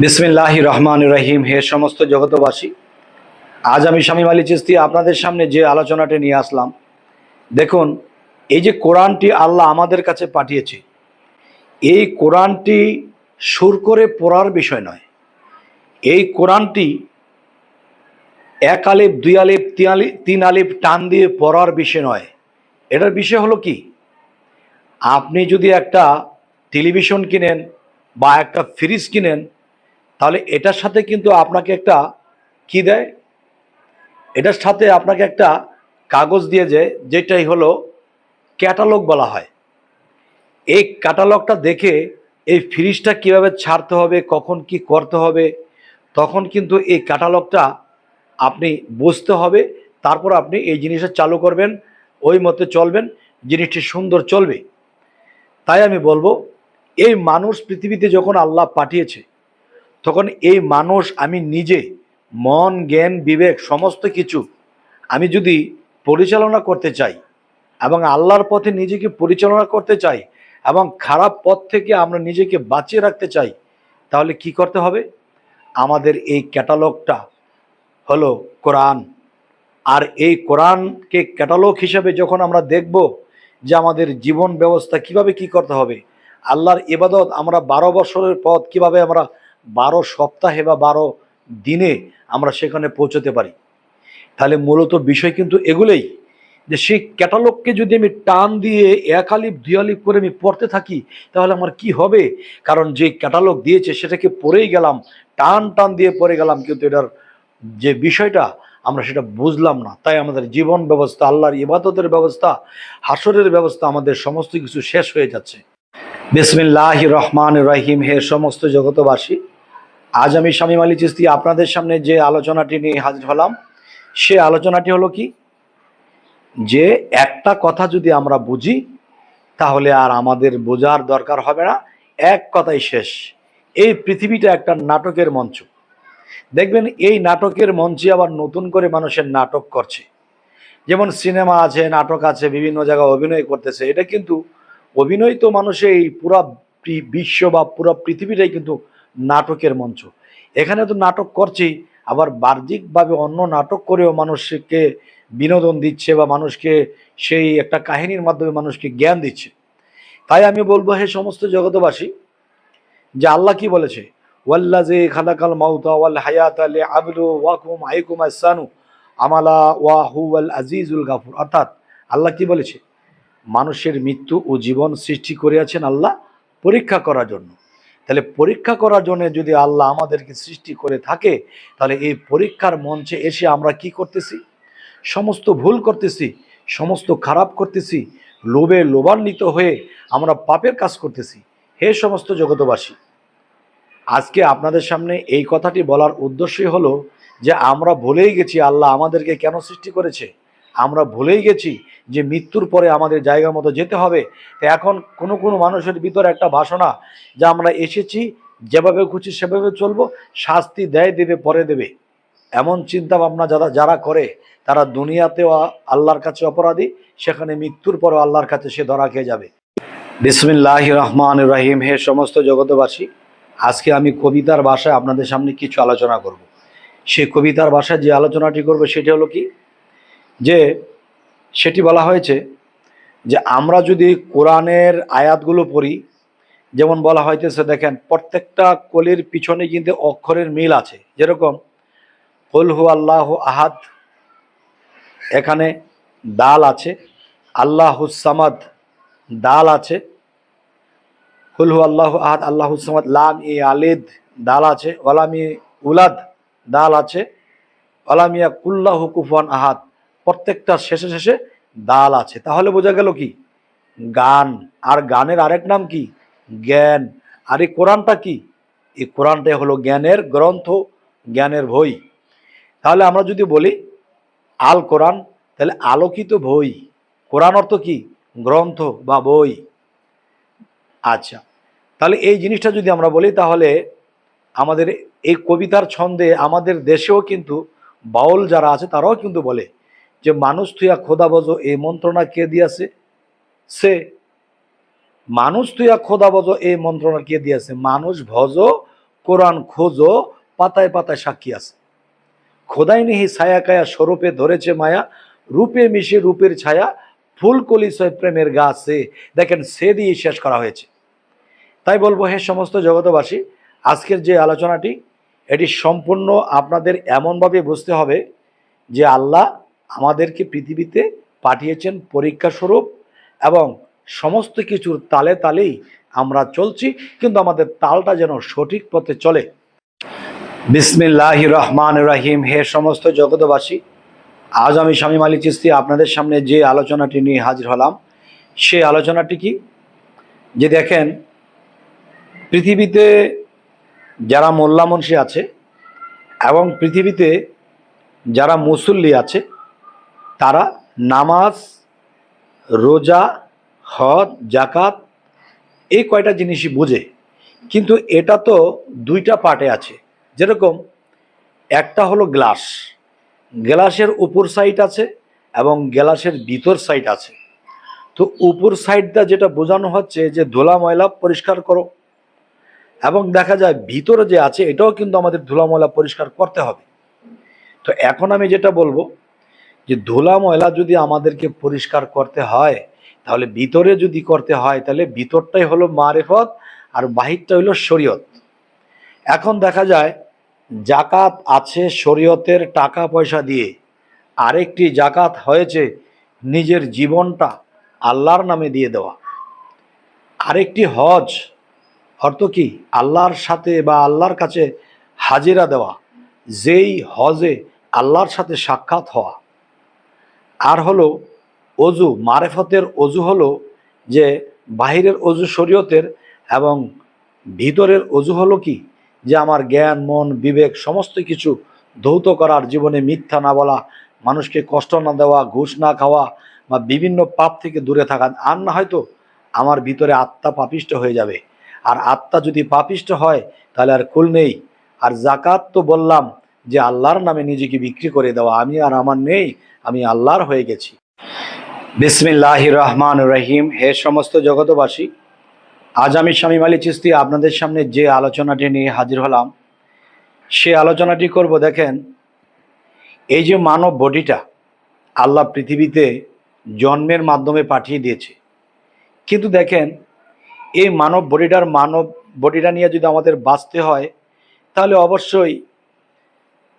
বিসমিল্লাহ রহমান রহিম। হে সমস্ত জগতবাসী আজ আমি স্বামী আলী চিস্তি আপনাদের সামনে যে আলোচনাটি নিয়ে আসলাম, দেখুন, এই যে কোরআনটি আল্লাহ আমাদের কাছে পাঠিয়েছে, এই কোরআনটি সুর করে পড়ার বিষয় নয়। এই কোরআনটি এক আলিফ, দুই আলিফ, তিন আলিফ তিন আলিফ টান দিয়ে পড়ার বিষয় নয়। এটার বিষয় হলো কি? আপনি যদি একটা টেলিভিশন কিনেন বা একটা ফ্রিজ কিনেন তাহলে এটার সাথে কিন্তু আপনাকে একটা কি দেয়? এটার সাথে আপনাকে একটা কাগজ দিয়ে যে, যেটাই হলো ক্যাটালগ বলা হয়। এই ক্যাটালগটা দেখে এই ফ্রিজটা কীভাবে ছাড়তে হবে, কখন কি করতে হবে, তখন কিন্তু এই ক্যাটালগটা আপনি বুঝতে হবে, তারপর আপনি এই জিনিসটা চালু করবেন, ওই মতে চলবেন, জিনিসটি সুন্দর চলবে। তাই আমি বলব, এই মানুষ পৃথিবীতে যখন আল্লাহ পাঠিয়েছে তখন এই মানুষ, আমি নিজে, মন, জ্ঞান, বিবেক, সমস্ত কিছু, আমি যদি পরিচালনা করতে চাই এবং আল্লাহর পথে নিজেকে পরিচালনা করতে চাই এবং খারাপ পথ থেকে আমরা নিজেকে বাঁচিয়ে রাখতে চাই, তাহলে কি করতে হবে? আমাদের এই ক্যাটালগটা হলো কোরআন। আর এই কোরআনকে ক্যাটালগ হিসেবে যখন আমরা দেখব যে আমাদের জীবন ব্যবস্থা কীভাবে কি করতে হবে, আল্লাহর ইবাদত আমরা বারো বছরের পথ কীভাবে আমরা সপ্তাহে বা বারো দিনে আমরা সেখানে পৌঁছতে পারি। তাহলে মূলত বিষয় কিন্তু এগুলোই যে সেই ক্যাটালগকে যদি আমি টান দিয়ে এক আলিপ দুই আলিপ করে আমি পড়তে থাকি, তাহলে আমার কি হবে? কারণ যে ক্যাটালগ দিয়েছে সেটাকে পড়েই গেলাম, টান টান দিয়ে পড়ে গেলাম, কিন্তু এটার যে বিষয়টা আমরা সেটা বুঝলাম না। তাই আমাদের জীবন ব্যবস্থা, আল্লাহর ইবাদতের ব্যবস্থা, হাসরের ব্যবস্থা, আমাদের সমস্ত কিছু শেষ হয়ে যাচ্ছে। বিসমিল্লাহ রহমান রহিম। হে সমস্ত জগতবাসী আজ আমি স্বামী আলী চিস্তি আপনাদের সামনে যে আলোচনাটি নিয়ে হাজির হলাম, সে আলোচনাটি হলো কি? যে একটা কথা যদি আমরা বুঝি, তাহলে আর আমাদের বোঝার দরকার হবে না। এক কথাই শেষ, এই পৃথিবীটা একটা নাটকের মঞ্চ। দেখবেন, এই নাটকের মঞ্চে আবার নতুন করে মানুষের নাটক করছে। যেমন সিনেমা আছে, নাটক আছে, বিভিন্ন জায়গায় অভিনয় করতেছে। এটা কিন্তু অভিনয় তো মানুষের এই পুরা বিশ্ব বা পুরো পৃথিবীটাই কিন্তু নাটকের মঞ্চ। এখানে তো নাটক করছেই, আবার বাহ্যিকভাবে অন্য নাটক করেও মানুষকে বিনোদন দিচ্ছে বা মানুষকে সেই একটা কাহিনীর মাধ্যমে মানুষকে জ্ঞান দিচ্ছে। তাই আমি বলব, হে সমস্ত জগতবাসী যে আল্লাহ কি বলেছে? ওয়াল্লাজে খালাকাল মাউতা ওয়াল হায়াত আলে আবলু ওয়াকুম আইকুম আসানু আমালা ওয়াহু ওয়াল আজিজুল গাফুর। অর্থাৎ আল্লাহ কি বলেছে? মানুষের মৃত্যু ও জীবন সৃষ্টি করিয়াছেন আল্লাহ পরীক্ষা করার জন্য। তাহলে পরীক্ষা করার জন্য যদি আল্লাহ আমাদেরকে সৃষ্টি করে থাকে, তাহলে এই পরীক্ষার মঞ্চে এসে আমরা কি করতেছি? সমস্ত ভুল করতেছি, সমস্ত খারাপ করতেছি, লোভে লোভান্বিত হয়ে আমরা পাপের কাজ করতেছি। হে সমস্ত জগতবাসী আজকে আপনাদের সামনে এই কথাটি বলার উদ্দেশ্যই হলো যে আমরা ভুলেই গেছি আল্লাহ আমাদেরকে কেন সৃষ্টি করেছে? আমরা ভুলেই গেছি যে মৃত্যুর পরে আমাদের জায়গা মতো যেতে হবে। তো এখন কোনো কোনো মানুষের ভিতরে একটা বাসনা যে আমরা এসেছি, যেভাবে খুশি সেভাবে চলবো, শাস্তি দেয় দেবে, পরে দেবে। এমন চিন্তা ভাবনা যারা যারা করে, তারা দুনিয়াতেও আল্লাহর কাছে অপরাধী, সেখানে মৃত্যুর পরও আল্লাহর কাছে সে ধরা খেয়ে যাবে। বিসমিল্লাহ রহমান রাহিম। হে সমস্ত জগতবাসী আজকে আমি কবিতার ভাষায় আপনাদের সামনে কিছু আলোচনা করব। সেই কবিতার ভাষায় যে আলোচনাটি করব, সেটি হলো কি? যে সেটি বলা হয়েছে যে আমরা যদি কোরআনের আয়াতগুলো পড়ি, যেমন বলা হইতেছে দেখেন, প্রত্যেকটা কলির পিছনে কিন্তু অক্ষরের মিল আছে। যেরকম হল হু আল্লাহ আহাদ এখানে দাল আছে। আল্লাহ হুসামাদ দাল আছে। হুল হু আল্লাহ আহাদ আল্লাহুসামাদ লাম ই আলিদ, দাল আছে। ওলামি উলাদ দাল আছে। ওলামিয়া কুল্লাহ কুফান আহাদ প্রত্যেকটা শেষে শেষে দাল আছে। তাহলে বোঝা গেল কি? গান। আর গানের আরেক নাম কি? জ্ঞান। আর এই কোরআনটা কি? এই কোরআনটাই হলো জ্ঞানের গ্রন্থ, জ্ঞানের বই। তাহলে আমরা যদি বলি আল কোরআন, তাহলে আলোকিত বই। কোরআন অর্থ কি? গ্রন্থ বা বই। আচ্ছা তাহলে এই জিনিসটা যদি আমরা বলি, তাহলে আমাদের এই কবিতার ছন্দে আমাদের দেশেও কিন্তু বাউল যারা আছে, তারাও কিন্তু বলে যে মানুষ তুইয়া খোদা বজ, এই মন্ত্রণা কে দিয়াছে? সে মানুষ তুইয়া খোদা বজ, এই মন্ত্রণা কে দিয়েছে? মানুষ ভজ, কোরআন খোঁজো, পাতায় পাতায় সাক্ষী আছে। খোদাই নেহি ছায়া কায়া স্বরূপে ধরেছে মায়া, রূপে মিশে রূপের ছায়া ফুল কলিসয় প্রেমের গাছে। দেখেন, সে দিয়ে শেষ করা হয়েছে। তাই বলব, হে সমস্ত জগতবাসী আজকের যে আলোচনাটি, এটি সম্পূর্ণ আপনাদের এমনভাবে বুঝতে হবে যে আল্লাহ আমাদেরকে পৃথিবীতে পাঠিয়েছেন পরীক্ষা স্বরূপ এবং সমস্ত কিছুর তালে তালেই আমরা চলছি, কিন্তু আমাদের তালটা যেন সঠিক পথে চলে। বিসমিল্লাহ রহমান রাহিম। হে সমস্ত জগতবাসী আজ আমি স্বামী মালিক চিস্তি আপনাদের সামনে যে আলোচনাটি নিয়ে হাজির হলাম সেই আলোচনাটি কি? যে দেখেন, পৃথিবীতে যারা মোল্লা আছে এবং পৃথিবীতে যারা মুসল্লি আছে তারা নামাজ, রোজা, হজ জাকাত এই কয়টা জিনিসই বোঝে। কিন্তু এটা তো দুইটা পার্টে আছে। যেরকম, একটা হলো গ্লাস। গ্লাসের উপর সাইড আছে এবং গ্লাসের ভিতর সাইড আছে। তো উপর সাইডটা যেটা বোঝানো হচ্ছে যে ধুলা ময়লা পরিষ্কার করো। এবং দেখা যায় ভিতরে যে আছে, এটাও কিন্তু আমাদের ধুলা ময়লা পরিষ্কার করতে হবে। তো এখন আমি যেটা বলব যে ধুলা ময়লা যদি আমাদেরকে পরিষ্কার করতে হয়, তাহলে ভিতরে যদি করতে হয়, তাহলে ভিতরটাই হলো মারেফত আর বাহিরটা হলো শরীয়ত। এখন দেখা যায়, জাকাত আছে শরীয়তের টাকা পয়সা দিয়ে। আরেকটি জাকাত হয়েছে নিজের জীবনটা আল্লাহর নামে দিয়ে দেওয়া। আরেকটি হজ, অর্থ কি? আল্লাহর সাথে বা আল্লাহর কাছে হাজিরা দেওয়া। যেই হজে আল্লাহর সাথে সাক্ষাৎ হওয়া। আর হলো অজু, মারেফতের অজু হলো যে বাহিরের অজু শরীয়তের এবং ভিতরের অজু হলো কি? যে আমার জ্ঞান, মন, বিবেক সমস্ত কিছু ধৌত করার জীবনে মিথ্যা না বলা, মানুষকে কষ্ট না দেওয়া, ঘুষ না খাওয়া বা বিভিন্ন পাপ থেকে দূরে থাকা। আর না হয়তো আমার ভিতরে আত্মা পাপিষ্ট হয়ে যাবে। আর আত্মা যদি পাপিষ্ট হয়, তাহলে আর কুল নেই। আর জাকাত তো বললাম যে আল্লাহর নামে নিজেকে বিক্রি করে দেওয়া আমি আর আমার নেই, আমি আল্লাহর হয়ে গেছি। বিসমিল্লাহ রহমান রহিম। হে সমস্ত জগতবাসী আজ আমি স্বামী মালি চিস্তি আপনাদের সামনে যে আলোচনাটি নিয়ে হাজির হলাম, সে আলোচনাটি করব, দেখেন, এই যে মানব বডিটা আল্লাহ পৃথিবীতে জন্মের মাধ্যমে পাঠিয়ে দিয়েছে, কিন্তু দেখেন, এই মানব বডিটার মানব বডিটা নিয়ে যদি আমাদের বাঁচতে হয়, তাহলে অবশ্যই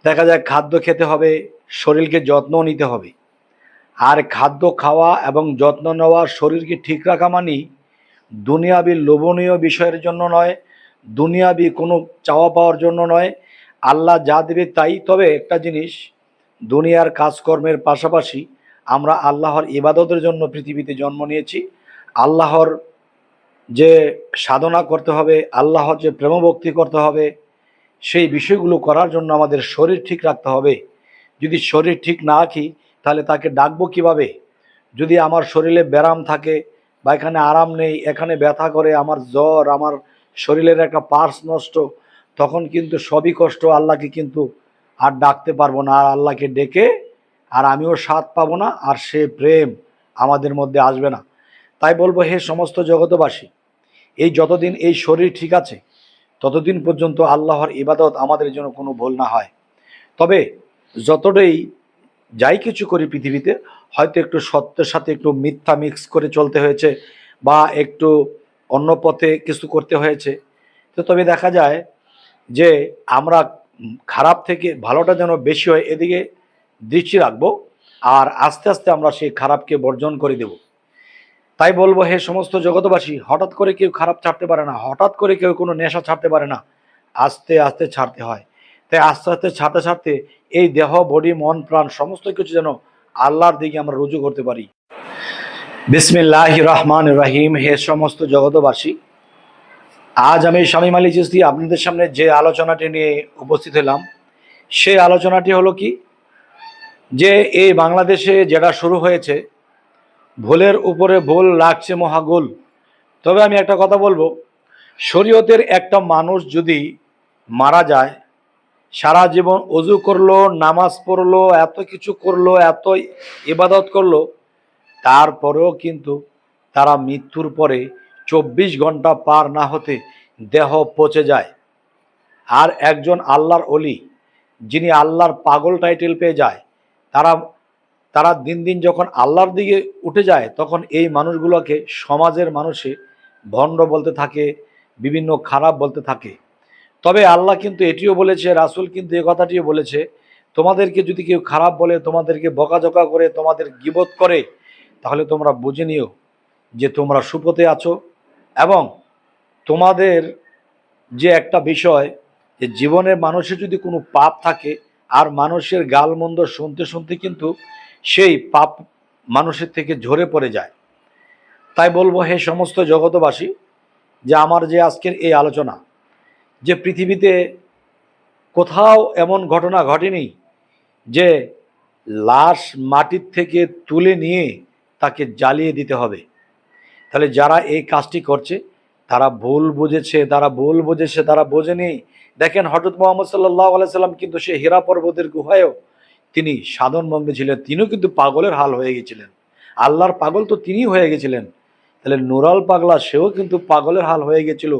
দেখা যায় খাদ্য খেতে হবে, শরীরকে যত্ন নিতে হবে। আর খাদ্য খাওয়া এবং যত্ন নেওয়া শরীরকে ঠিক রাখা মানেই দুনিয়াবি লোভনীয় বিষয়ের জন্য নয়, দুনিয়াবি কোনো চাওয়া পাওয়ার জন্য নয়। আল্লাহ যা দেবে তাই। তবে একটা জিনিস, দুনিয়ার কাজকর্মের পাশাপাশি আমরা আল্লাহর ইবাদতের জন্য পৃথিবীতে জন্ম নিয়েছি। আল্লাহর যে সাধনা করতে হবে, আল্লাহর যে প্রেমভক্তি করতে হবে সেই বিষয়গুলো করার জন্য আমাদের শরীর ঠিক রাখতে হবে। যদি শরীর ঠিক না রাখি, তাহলে তাকে ডাকবো কীভাবে? যদি আমার শরীরে ব্যারাম থাকে বা এখানে আরাম নেই, এখানে ব্যথা করে, আমার জ্বর, আমার শরীরের একটা পার্স নষ্ট, তখন কিন্তু সবই কষ্ট, আল্লাহকে কিন্তু আর ডাকতে পারব না, আর আল্লাহকে ডেকে আর আমিও স্বাদ পাবো না, আর সে প্রেম আমাদের মধ্যে আসবে না। তাই বলব, হে সমস্ত জগতবাসী এই যতদিন এই শরীর ঠিক আছে ততদিন পর্যন্ত আল্লাহর ইবাদত আমাদের জন্য কোনো ভুল না হয়। তবে যতটাই যাই কিছু করি পৃথিবীতে, হয়তো একটু সত্যের সাথে একটু মিথ্যা মিক্স করে চলতে হয়েছে বা একটু অন্য পথে কিছু করতে হয়েছে। তো তবে দেখা যায় যে আমরা খারাপ থেকে ভালোটা যেন বেশি হয়, এদিকে দৃষ্টি রাখব আর আস্তে আস্তে আমরা সেই খারাপকে বর্জন করে দেব। তাই বলব, হে সমস্ত জগতবাসী হঠাৎ করে কেউ খারাপ ছাড়তে পারে না, হঠাৎ করে কেউ কোনো নেশা ছাড়তে পারে না, আস্তে আস্তে ছাড়তে হয়। তাই আস্তে আস্তে ছাড়তে ছাড়তে এই দেহ বডি মন, প্রাণ সমস্ত কিছু যেন আল্লাহর দিকে আমরা রুজু করতে পারি। বিসমিল্লাহ রহমান রাহিম, হে সমস্ত জগতবাসী আজ আমি স্বামী মালি চিস্তি আপনাদের সামনে যে আলোচনাটি নিয়ে উপস্থিত হলাম, সেই আলোচনাটি হলো কি? যে এই বাংলাদেশে যেটা শুরু হয়েছে ভুলের উপরে ভোল লাগছে মহাগোল। তবে আমি একটা কথা বলব, শরীয়তের একটা মানুষ যদি মারা যায়, সারা জীবন অজু করল, নামাজ পড়ল, এত কিছু করল, এত ইবাদত করল, তারপরেও কিন্তু তারা মৃত্যুর পরে চব্বিশ ঘণ্টা পার না হতে দেহ পচে যায়। আর একজন আল্লাহর অলি, যিনি আল্লাহর পাগল টাইটেল পেয়ে যায়, তারা তারা দিন দিন যখন আল্লাহর দিকে উঠে যায়, তখন এই মানুষগুলোকে সমাজের মানুষে ভণ্ড বলতে থাকে, বিভিন্ন খারাপ বলতে থাকে। তবে আল্লাহ কিন্তু এটিও বলেছে, রাসূল কিন্তু এ কথাটিও বলেছে, তোমাদেরকে যদি কেউ খারাপ বলে, তোমাদেরকে বকাঝকা করে, তোমাদের গিবত করে, তাহলে তোমরা বুঝে নিও যে তোমরা সুপথে আছো এবং তোমাদের যে একটা বিষয়, যে জীবনের মানুষের যদি কোনো পাপ থাকে, আর মানুষের গালমন্দ শুনতে শুনতে কিন্তু সেই পাপ মানুষের থেকে ঝরে পড়ে যায়। তাই বলব, হে সমস্ত জগতবাসী যে আমার যে আজকের এই আলোচনা, যে পৃথিবীতে কোথাও এমন ঘটনা ঘটেনি যে লাশ মাটির থেকে তুলে নিয়ে তাকে জ্বালিয়ে দিতে হবে। তাহলে যারা এই কাজটি করছে, তারা ভুল বুঝেছে, তারা ভুল বুঝেছে, তারা বোঝেনি। দেখেন হজরত মোহাম্মদ সাল্লাহ আলাইসাল্লাম কিন্তু সে হীরা পর্বতের গুহায়ও তিনি সাধন মগ্নে ছিলেন, তিনিও কিন্তু পাগলের হাল হয়ে গেছিলেন। আল্লাহর পাগল তো তিনিই হয়ে গেছিলেন। তাহলে নুরাল পাগলা, সেও কিন্তু পাগলের হাল হয়ে গেছিল।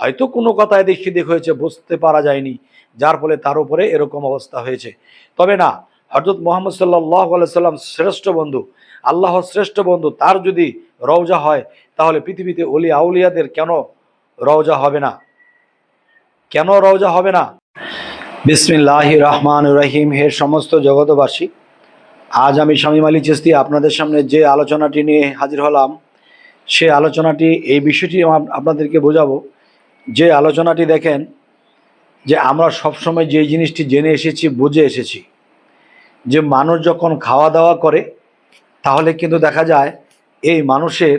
হয়তো কোনো কথায় দেখি দেখ হয়েছে, বুঝতে পারা যায়নি। যার ফলে তার উপরে এরকম অবস্থা হয়েছে। তবে না হজরত মোহাম্মদ সাল্লাহ সাল্লাম শ্রেষ্ঠ বন্ধু। আল্লাহর শ্রেষ্ঠ বন্ধু, তার যদি রওজা হয়, তাহলে পৃথিবীতে অলি আউলিয়াদের কেন রওজা হবে না? কেন রওজা হবে না? বিসমিল্লাহ রহমান রহিম। হে সমস্ত জগতবাসী আজ আমি শামীম আলী চিস্তি আপনাদের সামনে যে আলোচনাটি নিয়ে হাজির হলাম, সে আলোচনাটি, এই বিষয়টি আপনাদেরকে বোঝাবো। যে আলোচনাটি দেখেন, যে আমরা সবসময় যে জিনিসটি জেনে এসেছি, বুঝে এসেছি, যে মানুষ যখন খাওয়া দাওয়া করে, তাহলে কিন্তু দেখা যায়, এই মানুষের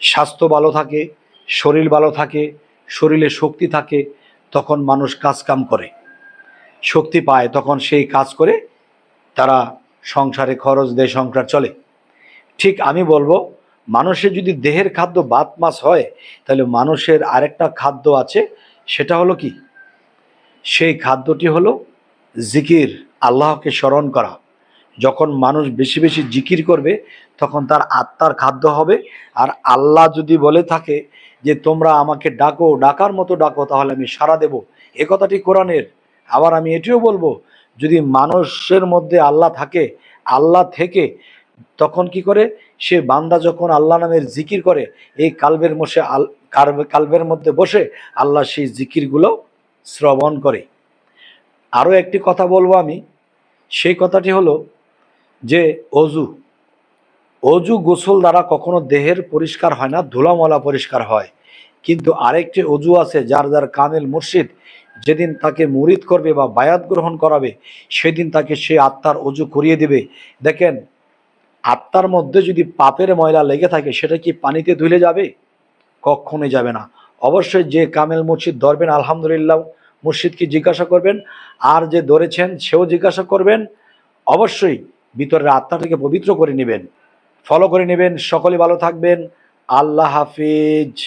স্বাস্থ্য ভালো থাকে, শরীর ভালো থাকে, শরীরে শক্তি থাকে, তখন মানুষ কাজকাম করে। শক্তি পায়, তখন সেই কাজ করে তারা সংসারে খরচ দেয় সংসার চলে। ঠিক আমি বলব, মানুষের যদি দেহের খাদ্য বাত মাস হয়, তাহলে মানুষের আরেকটা খাদ্য আছে, সেটা হলো কি? সেই খাদ্যটি হলো জিকির, আল্লাহকে স্মরণ করা। যখন মানুষ বেশি বেশি জিকির করবে, তখন তার আত্মার খাদ্য হবে। আর আল্লাহ যদি বলে থাকে যে, তোমরা আমাকে ডাকো, ডাকার মতো ডাকো, তাহলে আমি সাড়া দেব। এ কথাটি কোরআনের আবার আমি এটিও বলব, যদি মানুষের মধ্যে আল্লাহ থাকে, আল্লাহ থেকে, তখন কি করে? সে বান্দা যখন আল্লাহ নামের জিকির করে, এই কালবের মশে আল কালবের মধ্যে বসে আল্লাহ সেই জিকিরগুলো শ্রবণ করে। আরও একটি কথা বলব আমি, সেই কথাটি হলো যে অজু অজু গোসল দ্বারা কখনো দেহের পরিষ্কার হয় না, ধুলামলা পরিষ্কার হয়। কিন্তু আরেকটি অজু আছে, যার যার কামেল মুর্শিদ যেদিন তাকে মুরিদ করবে বা বায়াত গ্রহণ করাবে, সেদিন তাকে সে আত্মার অজু করিয়ে দেবে। দেখেন, আত্মার মধ্যে যদি পাপের ময়লা লেগে থাকে, সেটা কি পানিতে ধুলে যাবে? কখনোই যাবে না। অবশ্যই যে কামেল মুর্শিদ ধরবেন, আলহামদুলিল্লাহ মুর্শিদকে জিজ্ঞাসা করবেন, আর যে ধরেছেন সেও জিজ্ঞাসা করবেন, অবশ্যই ভিতরের আত্মাটাকে পবিত্র করে নেবেন। ফলো করে নেবেন। সকলে ভালো থাকবেন। আল্লাহ হাফিজ।